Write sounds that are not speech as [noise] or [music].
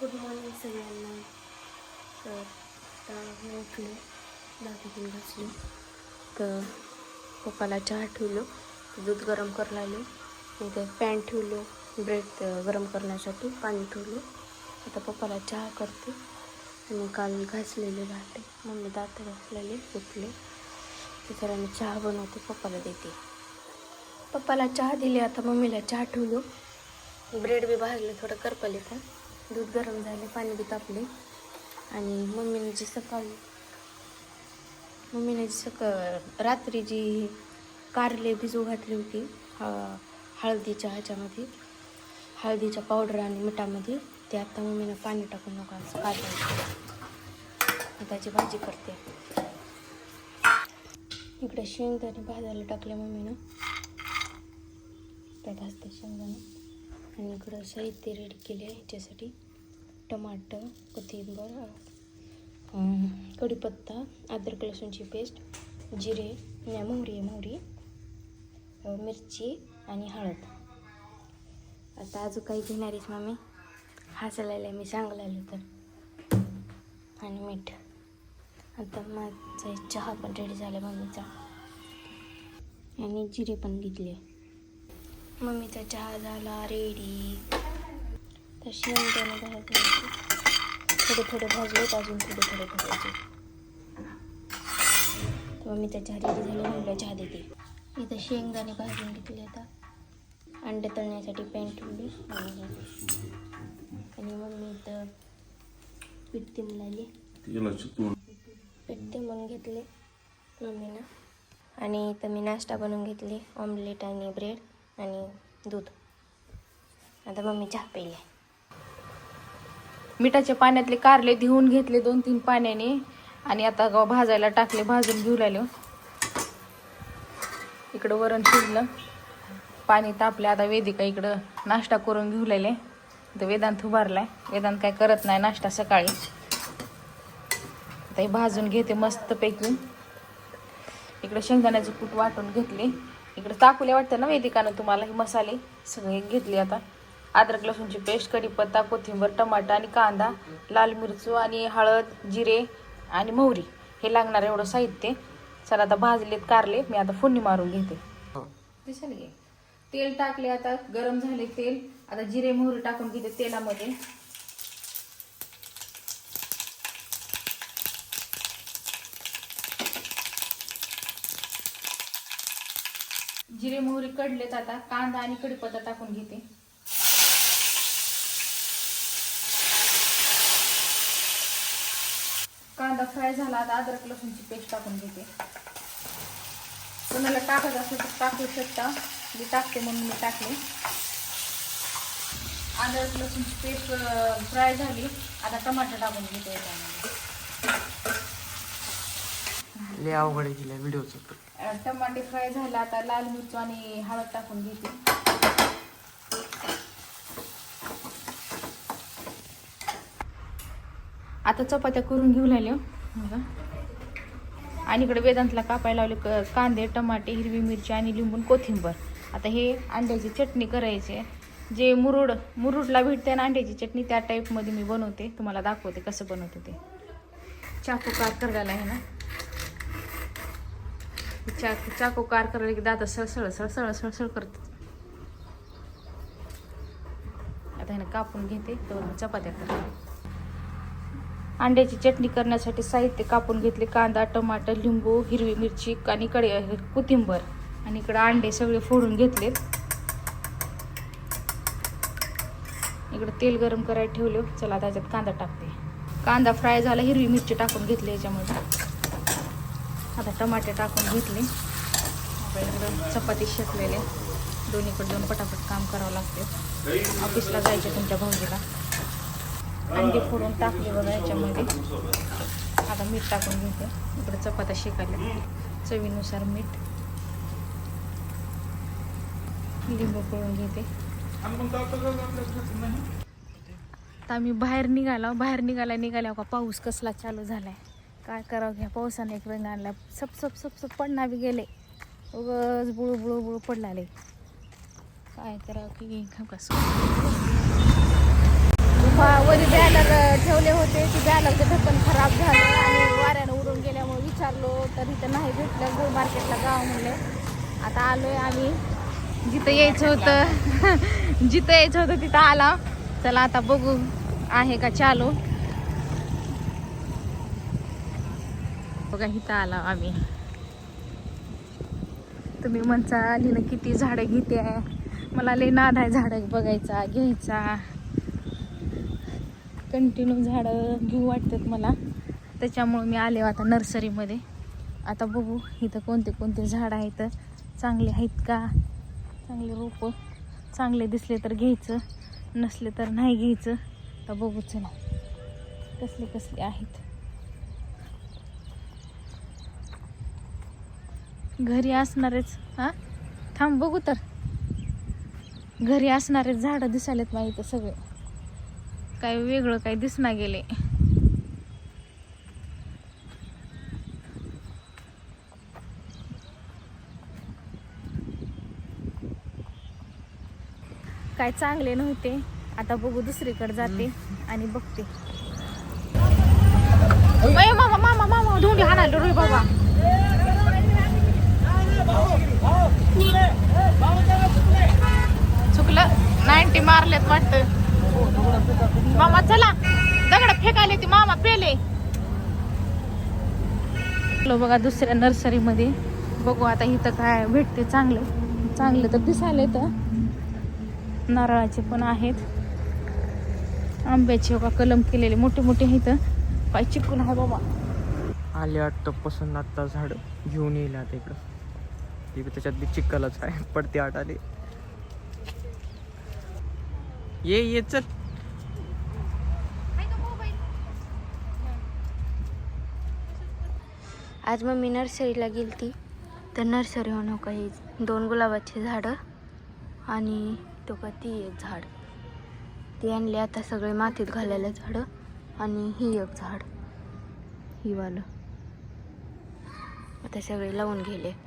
Good morning सगळ्यांना. तर आता मी उठले. दाखवून बसले. तर पप्पाला चहा ठेवलो. दूध गरम करायला आलो. इथे पॅन ठेवलो. ब्रेड गरम करण्यासाठी पाणी ठेवलं. आता पप्पाला चहा करते. आणि काल घासलेले भांडे मम्मी दात घासलेले उठले तर मी चहा बनवते. पप्पाला देते. पप्पाला चहा दिली. आता मम्मीला चहा ठेवलो. ब्रेड बी भाजले. थोडं करपले पण. दूध गरम झाले पाणी बी तापले. आणि मम्मीने जी सकाळी मम्मीने जी सकाळ रात्री जी कारले भिजू घातली होती ह- हळदीच्या ह्याच्यामध्ये हळदीच्या पावडर आणि मिठामध्ये ते आता मम्मीनं पाणी टाकून नका कारले काढायचं त्याची भाजी करते. इकडे शेंगदाणे भाजायला टाकले मम्मीनं. त्यात असते शेंगदाणे. आणि इकडं साहित्य रेडी केले आहे ह्याच्यासाठी टमाटर कोथिंबर कढीपत्ता अद्रक लसूणची पेस्ट जिरे मोहरी आहे मोहरी मिरची आणि हळद. आता अजून काही घेणार आहेस मम्मी हसायला मी सांगलेलं तर. आणि मीठ. आता माझा चहा पण रेडी झाला मम्मीचा. आणि जिरे पण घेतले. मम्मीचा चहा झाला रेडी तर शेंगदाणे भाजायचे थोडे थोडे भाजलेत अजून थोडे थोडे भाजायचे. तर मम्मीचा चहा रेडी झाला मम्मीला चहा देते इथं शेंगदाणे भाजून घेतले आता. अंडे तळण्यासाठी पॅन ठेवली. आणि आणि मम्मी इथं पीठ तेलाची तोंड पीठ तिंबून घेतले मम्मीनं. आणि इथं मी नाश्ता बनवून घेतली. ऑमलेट आणि ब्रेड आणि दूध. आता मम्मी चहा पिले मिठाच्या पाण्यातले कारले धुवून घेतले दोन तीन पाण्याने आणि आता ग- भाजायला टाकले भाजून घेऊ लागलो. इकडं वरण शिजलं. पाणी तापले आता वेदिका इकडं नाश्ता करून घेऊ राहिले तर वेदांत उभारलाय. वेदांत काय करत नाही नाश्ता सकाळी. आता हे भाजून घेते मस्त पैकी इकडे शेंगदाण्याचं कूट वाटून घेतले. इकडं ताकुले वाटतं ना वेदिकानं तुम्हाला हे मसाले? सगळे घेतले आता. अद्रक लसूणची पेस्ट कढीपत्ता कोथिंबीर टमाटा आणि कांदा लाल मिरचू आणि हळद जिरे आणि मोहरी. हे लागणार एवढं साहित्य. चला आता भाजलेत कारले. मी आता फोडणी मारून घेते. दिसेल घे तेल टाकले आता. गरम झाले तेल. आता जिरे मोहरी टाकून घेते तेलामध्ये. जिरे मोहरी कडलेत आता. कांदा आणि कढीपत्ता टाकून घेते. कांदा फ्राय झाला आता अद्रक लसूणची पेस्ट टाकून घेते. कोणाला टाकायचं असेल तर टाकू शकता. मी टाकते म्हणून मी टाकले. अद्रक लसूणची पेस्ट फ्राय झाली. आता टमाटर टाकून घेते याच्यामध्ये. अवघड तिला व्हिडिओचं टमाटे फ्राय झाला आता लाल मिरची आणि हळद टाकून घेते. आता चपात्या करून घेऊ लागले. बघा. आणि इकडे वेदांतला कापायला लावले क- कांदे टमाटे हिरवी मिरची आणि लिंबून कोथिंबर. आता हे अंड्याची चटणी करायची आहे. जे मुरुड मुरुडला भेटते ना अंड्याची चटणी त्या टाईपमध्ये मी बनवते. तुम्हाला दाखवते कसं बनवते ते. चाकू कार करायला आहे ना. चाक चाकू कार करायला की दादा सळसळ सळसळ सळसळ करतात. आता ह्यानं कापून घेते तर चपात्या करते. अंड्याची चटणी करण्यासाठी साहित्य कापून घेतले. कांदा टमाटर लिंबू हिरवी मिरची आणि कडे कोथिंबर. आणि इकडं अंडे सगळे फोडून घेतलेत इकडं तेल गरम करायला ठेवले. चला त्याच्यात कांदा टाकते. कांदा फ्राय झाला हिरवी मिरची टाकून घेतली याच्यामध्ये आता टमाटे टाकून घेतले. इकडं चपाती शेकलेले. दोन्हीकडे दोन पटापट काम करावं लागते. ऑफिसला जायचे तुमच्या भाऊजीला. अंडी फोडून टाकले बघा याच्यामध्ये. आता मीठ टाकून घेते. इकडे चपात्या शिकायला. चवीनुसार मीठ. लिंबू पळून घेते. आता आम्ही बाहेर निघालो. बाहेर निघाला निघाल्या का पाऊस कसला चालू झालाय. काय करावं घ्या पावसाने एक रंग आणला. सप सप सप सप पडणार बी गेले. उगच बुळू बुळू बुळू पडलाले काय करावं की कसं वरी मध्ये बॅनर ठेवले होते. ती बॅनरचं ढक्कन खराब झालं आणि वाऱ्यानं उडून गेल्यामुळे विचारलो तर इथं नाही भेटलं गो मार्केटला गाव म्हणले आता आलोय आम्ही. जिथं यायचं होतं [laughs] जिथं यायचं होतं तिथं आला. चला आता बघू आहे का चालू. बघा इथं आला आम्ही. तुम्ही म्हणता आली ना किती झाडं घेते. मला लय नाद आहे झाडं बघायचा घ्यायचा. कंटिन्यू झाडं घेऊ वाटतात मला. त्याच्यामुळे मी आले आता नर्सरीमध्ये. आता बघू इथं कोणते कोणते झाडं आहेत चांगले आहेत का? चांगले रोपं चांगले दिसले तर घ्यायचं नसले तर नाही घ्यायचं. तर बघू चला कसले कसले आहेत. घरी असणारेच हां? थांब बघू तर. घरी असणारेच झाडं दिसायलेत माहीत सगळे. काय वेगळं काही दिसना गेले. काय चांगले नव्हते. आता बघू दुसरीकडे जाते आणि बघते. मामा मामा मामा धुंडी बाबा. चुकलं. नाईन्टी मारलेत वाटतं. मामा चला. दगड फेकायले ती मामा पेले. बघा दुसऱ्या नर्सरीमध्ये. बघू आता इथं काय भेटते चांगले. चांगले तर दिसायला तर नारळाचे पण आहेत. आंब्याचे बघा कलम केलेले. मोठे मोठे आहेत. काय चिकून आहे बाबा. आले वाटतं पसंत आता झाड. घेऊन येईल आता इकडं. त्याच्यात बी चिक्कलच आहे. पडते आठ आले. ये ये चल. आज मम्मी नर्सरीला गेली ती तर नर्सरी म्हणू काही दोन गुलाबाची झाडं आणि तो का ती एक झाड. ती आणली आता सगळे मातीत घालायला झाडं आणि ही एक झाड. ही वालं. आता सगळे लावून गेले.